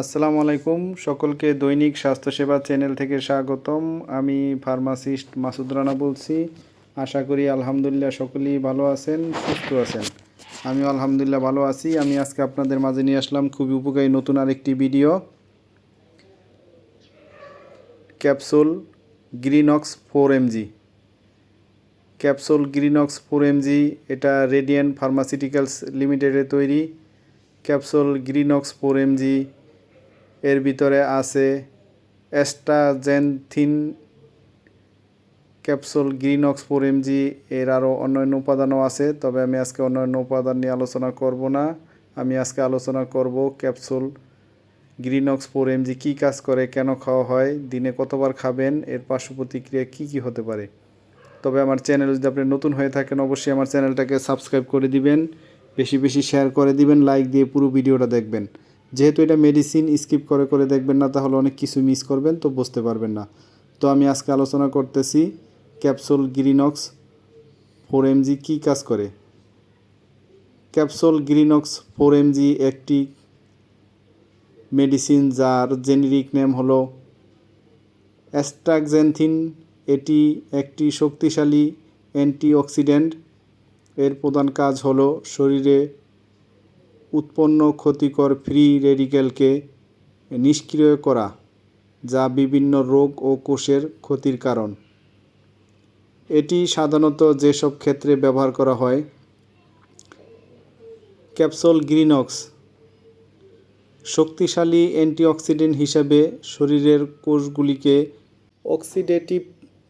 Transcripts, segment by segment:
আসসালামু আলাইকুম। সকলকে দৈনিক স্বাস্থ্যসেবা চ্যানেল থেকে স্বাগতম। আমি ফার্মাসিস্ট মাসুদ রানা বলছি। আশা করি আলহামদুলিল্লাহ সকলেই ভালো আছেন, সুস্থ আছেন। আমিও আলহামদুলিল্লাহ ভালো আছি। আমি আজকে আপনাদের মাঝে নিয়ে আসলাম খুবই উপকারী নতুন আরেকটি video. Capsule Grinox four MG. Capsule Grinox four MG, এটা রেডিয়েন্ট ফার্মাসিউটিক্যালস লিমিটেডের তৈরি। ক্যাপসুল গ্রিনক্স ফোর এমজি এর ভিতরে আছে astaxanthin capsule Grinox four MG এর আরও অন্যান্য উপাদানও আছে, তবে আমি আজকে অন্যান্য উপাদান নিয়ে আলোচনা করব না। আমি আজকে আলোচনা করব ক্যাপসুল গ্রিনক্স ফোর এমজি কী কাজ করে, কেন খাওয়া হয়, দিনে কতবার খাবেন, এর পার্শ্ব প্রতিক্রিয়া কী কী হতে পারে। তবে আমার চ্যানেল যদি আপনি নতুন হয়ে থাকেন, অবশ্যই আমার চ্যানেলটাকে সাবস্ক্রাইব করে দিবেন, বেশি বেশি শেয়ার করে দিবেন, লাইক দিয়ে পুরো ভিডিওটা দেখবেন। যেহেতু এটা মেডিসিন স্কিপ করে করে দেখবেন না, তাহলে অনেক কিছু মিস করবেন, তো বুঝতে পারবেন না। তো আমি আজকে আলোচনা করতেছি ক্যাপসুল গ্রিনক্স ফোর এমজি কী কাজ করে? ক্যাপসুল গ্রিনক্স ফোর এমজি একটি মেডিসিন যার জেনেরিক নেম হলো অ্যাস্ট্রাকজেনথিন এটি একটি শক্তিশালী অ্যান্টিঅক্সিডেন্ট এর প্রধান কাজ হলো শরীরে উৎপন্ন ক্ষতিকর ফ্রি রেডিক্যালকে নিষ্ক্রিয় করা, যা বিভিন্ন রোগ ও কোষের ক্ষতির কারণ। এটি সাধারণত যেসব ক্ষেত্রে ব্যবহার করা হয়, ক্যাপসুল গ্রিনক্স, শক্তিশালী অ্যান্টিঅক্সিডেন্ট হিসাবে শরীরের কোষগুলিকে অক্সিডেটিভ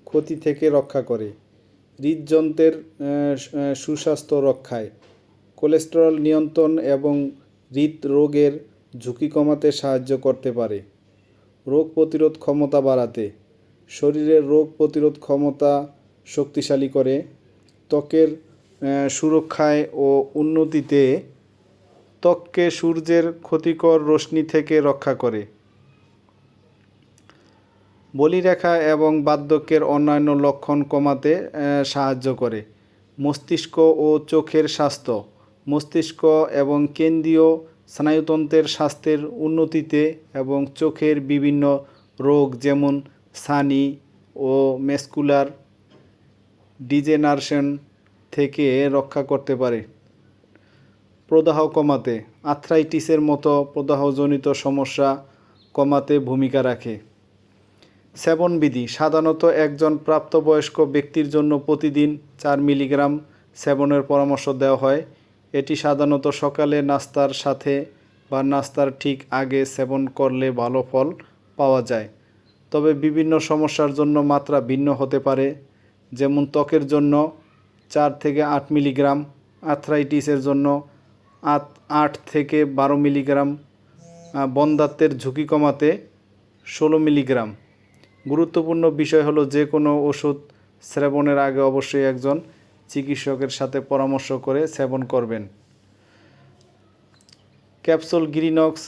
ক্ষতি থেকে রক্ষা করে, হৃদযন্ত্রের সুস্বাস্থ্য রক্ষায়। কোলেস্টেরল নিয়ন্ত্রণ এবং হৃদরোগের ঝুঁকি কমাতে সাহায্য করতে পারে। রোগ প্রতিরোধ ক্ষমতা বাড়াতে। শরীরের রোগ প্রতিরোধ ক্ষমতা শক্তিশালী করে। ত্বকের সুরক্ষায় ও উন্নতিতে ত্বককে সূর্যের ক্ষতিকর রশ্মি থেকে রক্ষা করে। বলিরেখা এবং বার্ধক্যের অন্যান্য লক্ষণ কমাতে সাহায্য করে। মস্তিষ্ক ও চোখের স্বাস্থ্য। মস্তিষ্ক এবং কেন্দ্রীয় স্নায়ুতন্ত্রের স্বাস্থ্যের উন্নতিতে এবং চোখের বিভিন্ন রোগ যেমন সানি ও মেসকুলার ডিজেনারেশন থেকে রক্ষা করতে পারে। প্রদাহ কমাতে, আর্থ্রাইটিসের মতো প্রদাহজনিত সমস্যা কমাতে ভূমিকা রাখে। সেবনবিধি, সাধারণত একজন প্রাপ্তবয়স্ক ব্যক্তির জন্য প্রতিদিন চার মিলিগ্রাম সেবনের পরামর্শ দেওয়া হয়। এটি সাধারণত সকালে নাস্তার সাথে বা নাস্তার ঠিক আগে সেবন করলে ভালো ফল পাওয়া যায়। তবে বিভিন্ন সমস্যার জন্য মাত্রা ভিন্ন হতে পারে যেমন ত্বকের জন্য চার থেকে আট মিলিগ্রাম আর্থ্রাইটিসের জন্য আট থেকে বারো মিলিগ্রাম আহ, বন্ধ্যাত্বের ঝুঁকি কমাতে ষোলো মিলিগ্রাম। গুরুত্বপূর্ণ বিষয় হলো যে কোনো ওষুধ সেবনের আগে অবশ্যই একজন চিকিৎসকের সাথে পরামর্শ করে সেবন করবেন। ক্যাপসুল গ্রিনক্স,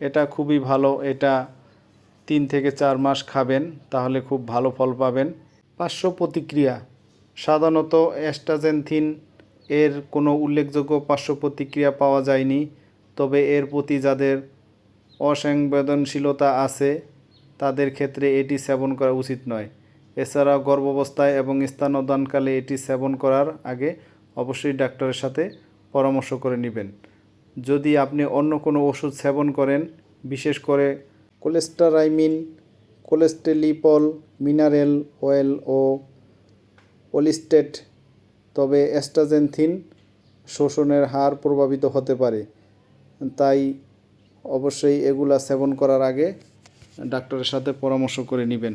এটা খুবই ভালো, এটা তিন থেকে চার মাস খাবেন, তাহলে খুব ভালো ফল পাবেন। পার্শ্ব প্রতিক্রিয়া, সাধারণত অ্যাস্টাজেনথিন এর কোনো উল্লেখযোগ্য পার্শ্ব প্রতিক্রিয়া পাওয়া যায়নি, তবে এর প্রতি যাদের অসংবেদনশীলতা আছে, তাদের ক্ষেত্রে এটি সেবন করা উচিত নয়। এছাড়া গর্ভাবস্থায় এবং স্থানোদানকালে এটি সেবন করার আগে অবশ্যই ডাক্তারের সাথে পরামর্শ করে নেবেন। যদি আপনি অন্য কোনো ওষুধ সেবন করেন, বিশেষ করে কোলেস্টারাইমিন কোলেস্টেলিপল মিনারেল অয়েল ও অলিস্টেট তবে অ্যাস্টাজেনথিন শোষণের হার প্রভাবিত হতে পারে। তাই অবশ্যই এগুলা সেবন করার আগে ডাক্তারের সাথে পরামর্শ করে নেবেন।